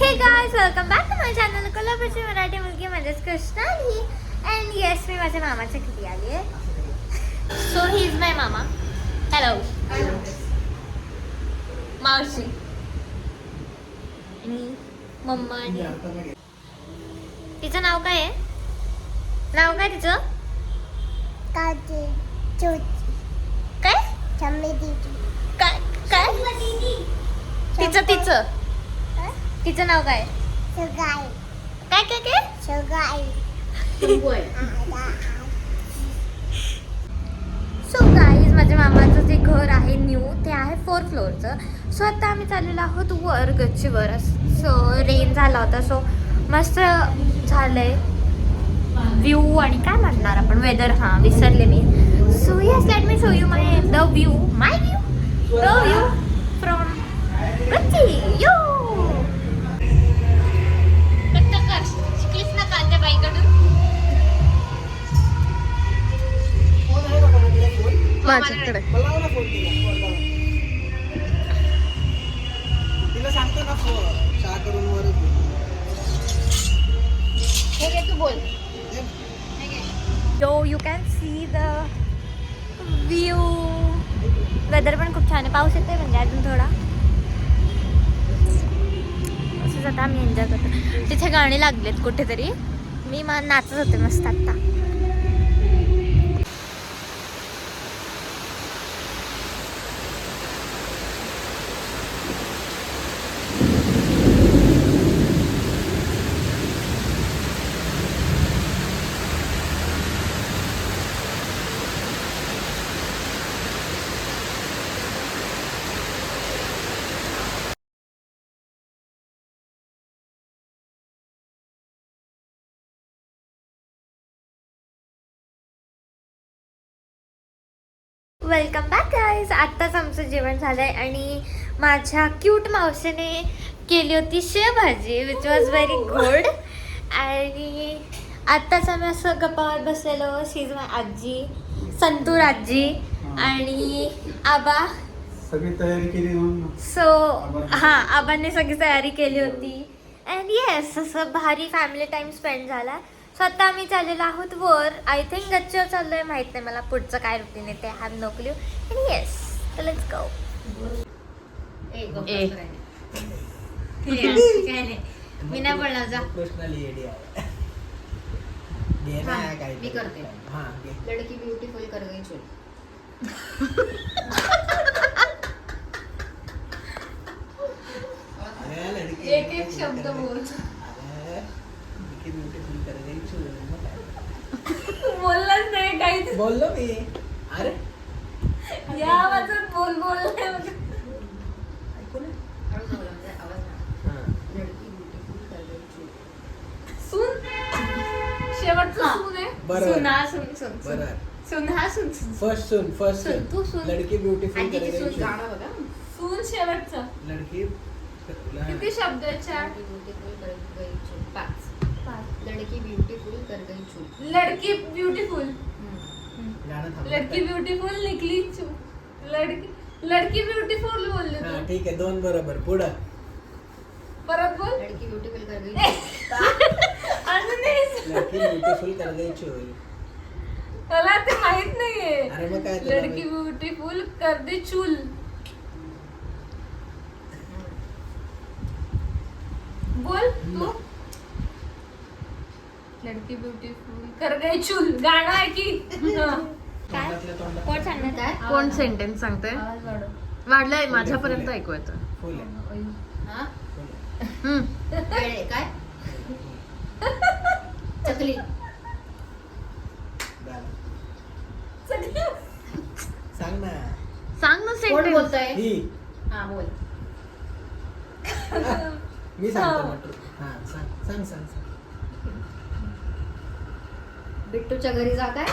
Hey guys welcome back to my channel कोल्हापूरची मराठी मुलगी म्हणजेच कृष्णाली अँड येस मी माझ्या मामाच्या घरी आली आहे. सो ही इज माय मामा हॅलो मावशी. आणि मम्मा आणि तिचं नाव काय आहे? नाव काय तिचं? काय? काय काय? तिचं तिचं. तिचं नाव काय? काय काय काय? सगाई. सो गाईज माझ्या मामाचं जे घर आहे न्यू ते आहे फोर फ्लोअरचं सो आता आम्ही चाललेलो आहोत वर. गच्चीवर सो रेन झाला होता. सो मस्त झालंय. व्ह्यू आणि काय म्हणणार आपण? वेदर हां विसरले मी. So yes let me show you my the view my view the view from गच्ची माझ्याकडे. तिला. सांगतो ना चहा करून दे. तू बोल. दे. So you can see the view. Weather पण खूप छान आहे. पाऊस येतोय म्हणजे अजून थोडा. असंच आता आम्ही एन्जॉय करतो. तिथे गाणी लागलेत कुठेतरी. मी मा नाचत होते मस्त आत्ता. वेलकम बॅक गाईज आत्ताच आमचं जेवण झालं आहे आणि माझ्या क्यूट मावशीने केली होती शेवभाजी विच वॉज व्हेरी गुड आणि आत्ताच आम्ही असं गप्पावर बसलेलो. शीज माय आजी संतूर आजी आणि आबा. सगळी तयारी केली सो हां आबांनी सगळी तयारी केली होती. अँड येस असं भारी फॅमिली टाइम स्पेंड झाला. सो आता आम्ही चाललेलो आहोत वर. आय थिंक गच्चीवर चाललोय माहीत नाही मला पुढचं काय रुटीन आहे ते. Have no clue and yes let's go ए मी नाही बोलणार जा. हा, मी करते. हा लड़की ब्यूटीफुल कर गई लडकी एक एक शब्द बोल. अरे, लडकी beautiful कर गई चूल. मग काय? बोललाच नाही काही. बोललो मी. अरे. या वाजून बोल हा. चुल सुन. शेवटचं सून आहे. बरोबर. सुन सुन सुन सुन. बरोबर सुन हा सुन सुन. फर्स्ट सुन फर्स्ट सुन, तू सुन. लडकी ब्युटिफुल सुन, गाणं बघा. सून शेवटचं. लडकी किती शब्द आहेत चार? लड़की ब्यूटीफुल कर गई चुल पाच. लड़की ब्यूटीफुल कर गई चुल लड़की ब्यूटीफुल लड़की ब्यूटीफुल निकली चुल लड़की लड़की ब्यूटीफुल बोलले हा तू ठीक आहे दोन बरोबर पुढं. परत बोल. लड़की ब्यूटीफुल कर गई अजून नाही. लडकी ब्युटिफुल कर गई चोल मला ते माहीत नाहीये. अरे मग काय तुला लड़की माहीत? ब्यूटीफुल कर दे चूल. बोल तू. लड़की ब्यूटीफुल कर गई चूल? गाणं आहे की. काय? कोण सांगणार? काय? कोण सेंटेन्स सांगते आवाज वाढव. वाढलंय माझ्यापर्यंत ऐकू येतं. फुल. आहे हाँ? फुल आहे. हम्म. वेळे काय? चकली. झालं. सांग ना. सांग ना कोण सेंटेन्स बोलतोय? ही. हा बोल. मी सांगतो हो. हा सांग सांग सांग. बिट्टूच्या घरी जा काय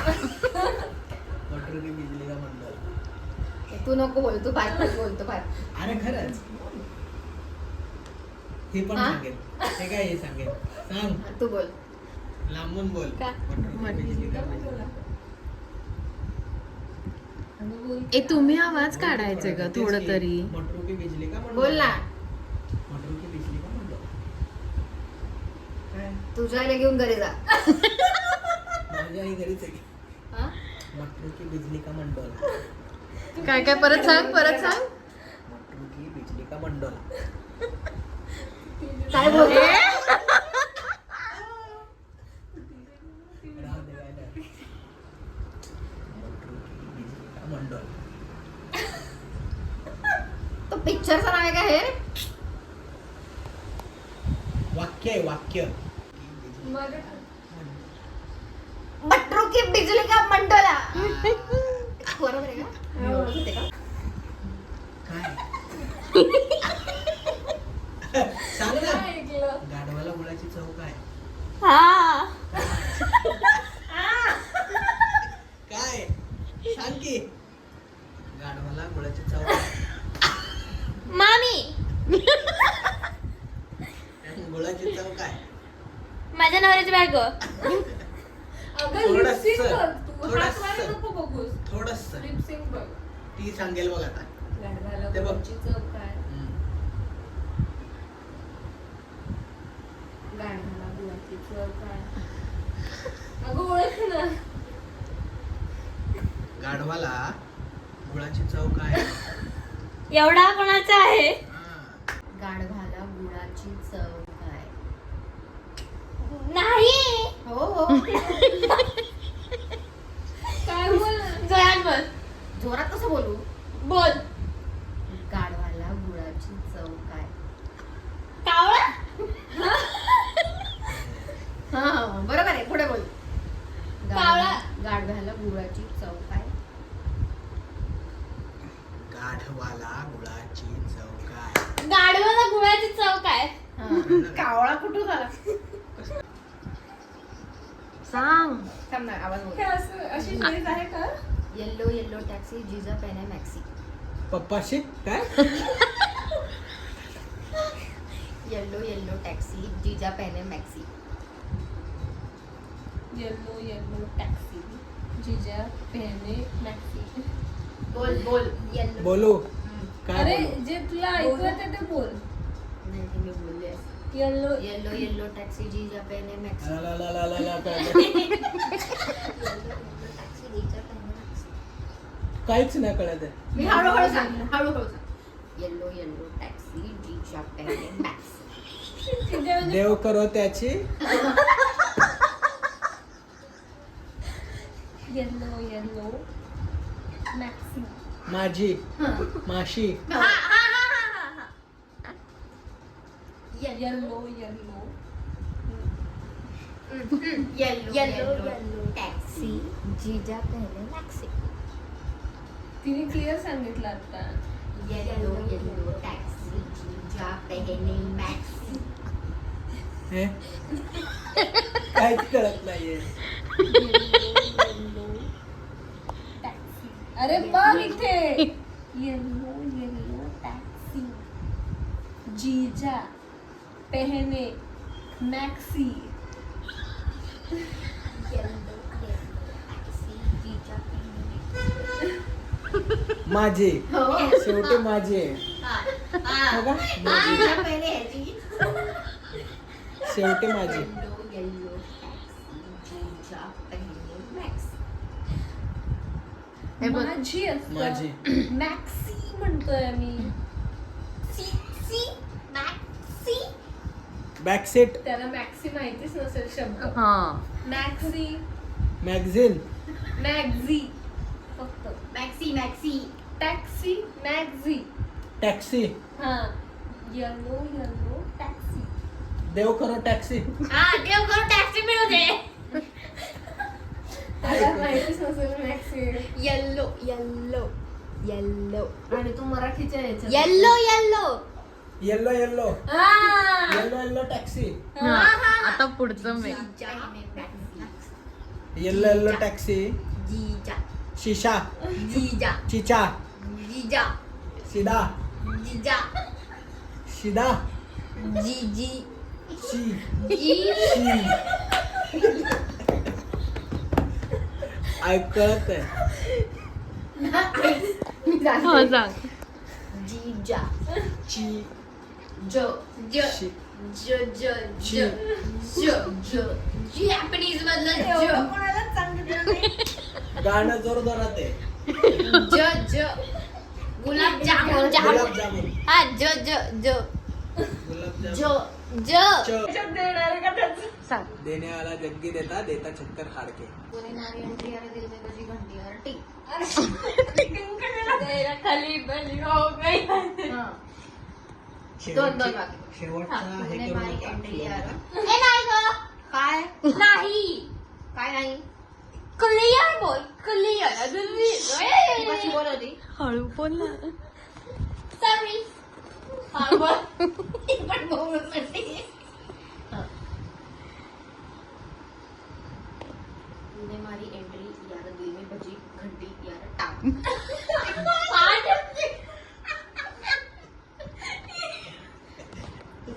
मटर की बिजली का मंडळ तू नको बोल तू बाय बोलतो बाय अरे खरंच. हे पण? सांगेल. हे काय हे सांगेल. सांग. तू बोल. लांबून बोल. ए तुम्ही आवाज काढायचे का थोडं तरी. मटरू की बिजली का मंडळ? बोल ना. मटरू की बिजली का मंडळ? तुझ्या घेऊन घरी जा. माझ्या आई घरीच आहे हा? मटरू की बिजली का मंडोला? काय काय परत सांग परत सांग. मटरू की बिजली का मंडोला? काय बोलते? राहू दे, काय नाही. मटरू की बिजली का मंडोला? तो पिक्चरचं नाव आहे का हे? वाक्य आहे वाक्य. बटरू की बिजली का मंडोला? बरोबर आहे का मी ओळखते का काय सांग ना गाढवाला गुळाची चव काय काय सांग की गाढवाला गुळाची चव काय मामी गुळाची चव काय माझ्या नवऱ्याची बायको अगं थोडंसं, लिपसिंग बघ तू हात थोडंसं. मारू नको बघूस थोडस लिपसिंग बघ ती सांगेल बघ आता. गाढवाला ते बघ. गुळाची चव काय? हम्म. गाढवाला गुळाची चव काय? अगं ओळख ना. गाढवाला गुळाची चव काय? एवढा कोणाचा आहे? हा. गाढवाला गुळाची चव काय? नाही. हो हो काय बोल जोरात बोल जोरात कसं बोलू बोल गाढवाला गुळाची चव काय कावळा हा बरोबर आहे पुढे बोल कावळा. गाढवाला गुळाची चव काय गाढवाला गुळाची चव काय गाढवाला गुळाची चव काय कावळा कुठून झाला सांग. आवाज बोल. हे असं अशी ड्रेस आहे का? येल्लो येल्लो टॅक्सी जिजा पेने मॅक्सी पप्पाशी? काय? येल्लो येल्लो टॅक्सी जिजा पेने मॅक्सी येल्लो येल्लो टॅक्सी जिजा पहने मॅक्सी बोल बोल. येल्लो बोलू. काय अरे बोलू? जे तुला ऐकू येते ते बोल. बोलले येल्लो येल्लो येल्लो टॅक्सी जिजा पेने मॅक्सी ला, ला, ला, ला, ला, ला? टॅक्सी जिजा पेने मॅक्सी काहीच नाही कळत आहे. मी हळूहळू सांग हळूहळू सांग. येल्लो येल्लो टॅक्सी जिजा पेने मॅक्सी देव करो त्याची. येल्लो येल्लो मॅक्सी माझी माशी. येल्लो येल्लो येल्लो टॅक्सी जिजा पेने मॅक्सी तिने क्लिअर सांगितलं आता. येल्लो येल्लो टॅक्सी जिजा पेने मॅक्सी? काहीच कळत नाहीये. टॅक्सी अरे बघ इथे. येल्लो येल्लो टॅक्सी जीजा. पहने मॅक्सी माझी हो शेवटी माझी. हो का? माझी. शेवटी माझी हे बघ. माझी असतं. माझी मॅक्सी म्हणतोय मी C C maxi back seat त्याला मॅक्सी माहितीच नसेल शब्द हा. मॅक्सी मॅगझिन मॅक्झी फक्त. Maxi maxi taxi maxi taxi हा. येल्लो येल्लो टॅक्सी देव करो टॅक्सी हा देव करून टॅक्सी मिळू दे. त्याला माहितीच नसेल मॅक्सी येल्लो येल्लो येल्लो आणि तू मराठीच्या याच्यात yellow yellow yellow yellow! Yellow yellow taxi हा, आता पुढचं मी येल्लो येल्लो टॅक्सी जिजा. शिशा जिजा. चिचा जिजा. सिदा जिजा. शिदा जी जी शी जी. शी ऐकत आहे. हो. सांग जिजा. ची ज ज ज ज ज ज ज. जॅपनीज मधलं गाणं जोर जोरात आहे. ज ज. ज गुलाब जामुन. जामुन. गुलाबजामुन हा ज ज ज. गुलाबजामुन ज ज. देण्यावाला जग्गी देता देता छक्कर हाडके. कोणी दिल में बजी घंटी? खाली बली हो गई. हां. दोन दोन वाक्य शेवटचा हा, करू नका. ए नाही ग. काय? नाही. काय नाही? क्लिअर बोल क्लिअर तू कशी बोलवती हळू बोल ना. सॉरी हा बोल. ती पण बोलून म्हणते. तूने मारी एंट्री यार दिल में बजी घंटी यार टाक.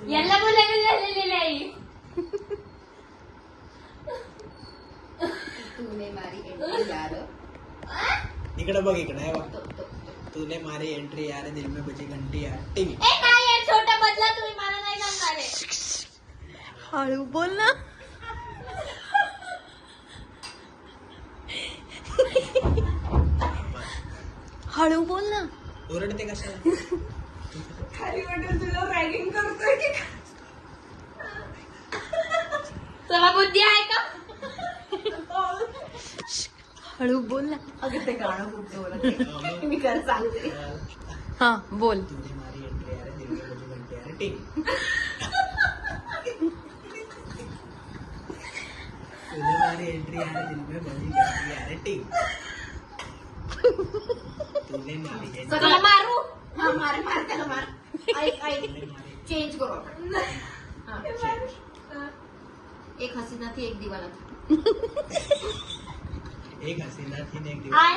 याला बोलायला झालेली नाही. तूने मारी एंट्री यार. इकडे बघ इकडे हे बघ. तो तो तूने मारी एंट्री यार दिल में बजी घंटी यार. टिंग ए काय यार छोटा बदला तुम्ही मला नाही सांगणार आहे. हळू बोल ना. हळू बोल ना. ओरडते कशाला? तुला बुद्धी आहे का? हळू बोल ना. अगं ते गाणं खूप जोरात. मी खरं सांगते. हा बोल. तूने मारी एंट्री यार दिल में मारी एंट्री टिंग तूने मारी मारू. हा तूने मारी. चेंज करू हा. एक हसीना थी एक दिवाना था एक हसीना थी ने एक दीवाना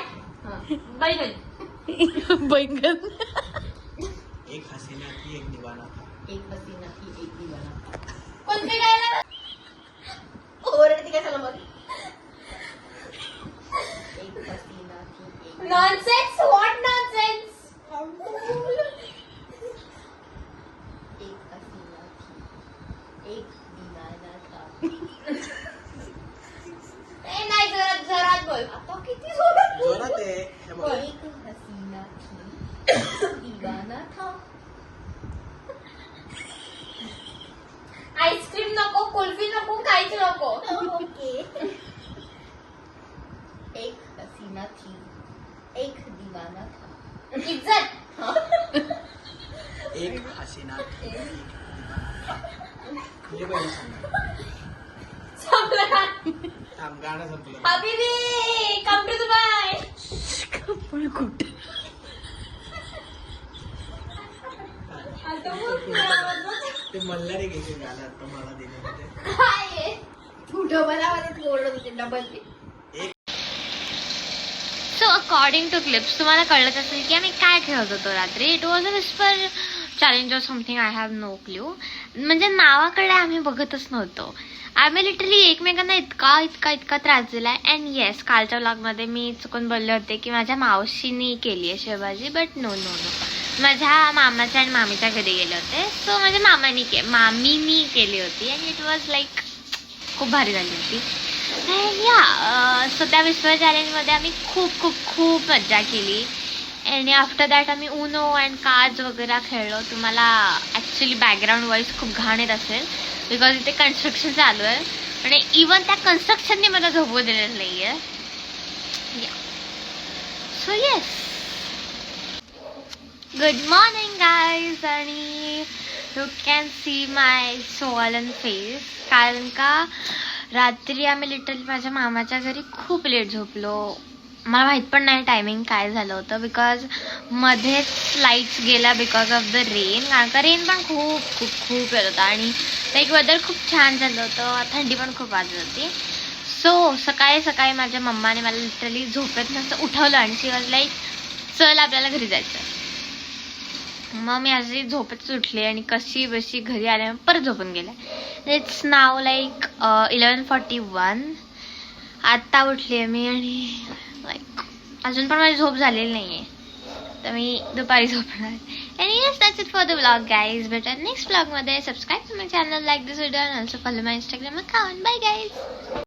हा. बैगन. बैंगन. एक हसीना थी एक दीवाना था एक हसीना थी एक दिवाना था कोणते गायला ओरडती कशाला मग एक हसीना थी एक नॉनसेन्स व्हॉट नॉनसेन्स एक हसीना थी एक दीवाना था ए नाही जोरात जोरात बोल आता किती जोरात जोरात आहे हे बघ एक हसीना थी दीवाना था आईस्क्रीम नको कुल्फी नको काहीच नको. ओके. एक हसीना थी. एक दीवाना था. इज्जत. एक हसीना थी. एक दीवाना था. हे बघ. संपलं थांब, गाणं संपलं. हबीबी कम टू दुबई पण कुठे? ते मल्हारी घेते गाणं आता मला दिलं तू डबल आवाजात ओरडत होते double so according to clips तुम्हाला कळत असेल की आम्ही काय खेळत होतो रात्री. It was a whisper challenge or something I have no clue म्हणजे नावाकडे आम्ही बघतच नव्हतो. आम्ही लिटरली एकमेकांना इतका इतका इतका त्रास दिलाय. अँड येस कालच्या व्लॉगमध्ये मी चुकून बोलले होते की माझ्या मावशीनी केली आहे शेवभाजी बट नो नो नो माझ्या मामाच्या आणि मामीच्या घरी गेले होते. सो माझ्या मामानी के मामीनी केली होती अँड इट वॉज लाईक खूप भारी झाली होती. या सो त्या विश्व चॅलेंजमध्ये आम्ही खूप खूप खूप मज्जा केली. आणि आफ्टर दॅट आम्ही उनो अँड कार्ज वगैरे खेळलो. तुम्हाला ॲक्च्युली बॅकग्राऊंड वॉईस खूप घाण येत असेल बिकॉज इथे कन्स्ट्रक्शन चालू आहे. आणि इवन त्या कन्स्ट्रक्शनने मला झोपू दिलेलं नाही आहे so yes good morning guys आणि you can see my swollen face कारण का रात्री आम्ही लिटरली माझ्या मामाच्या घरी खूप लेट झोपलो. मला माहीत पण नाही टायमिंग काय झालं होतं बिकॉज मध्येच लाईट्स गेला बिकॉज ऑफ द रेन कारण का रेन पण खूप खूप खूप येत होता. आणि लाईक वेदर खूप छान झालं होतं. थंडी पण खूप वाजत होती. सो सकाळी सकाळी माझ्या मम्माने मला लिटरली झोपेत नसतं उठवलं आणि शी वॉज लाईक चल आपल्याला घरी जायचं मग मी अशी झोपेत सुटले आणि कशी बशी घरी आल्या परत झोपून गेल्या it's now like eleven forty one आत्ता उठली आहे मी आणि लाईक अजून पण माझी झोप झालेली नाही आहे तर मी दुपारी झोपणार आणि yes that's it for the blog guys भेटत नेक्स्ट ब्लॉगमध्ये subscribe to my channel like this video and also follow my Instagram account bye guys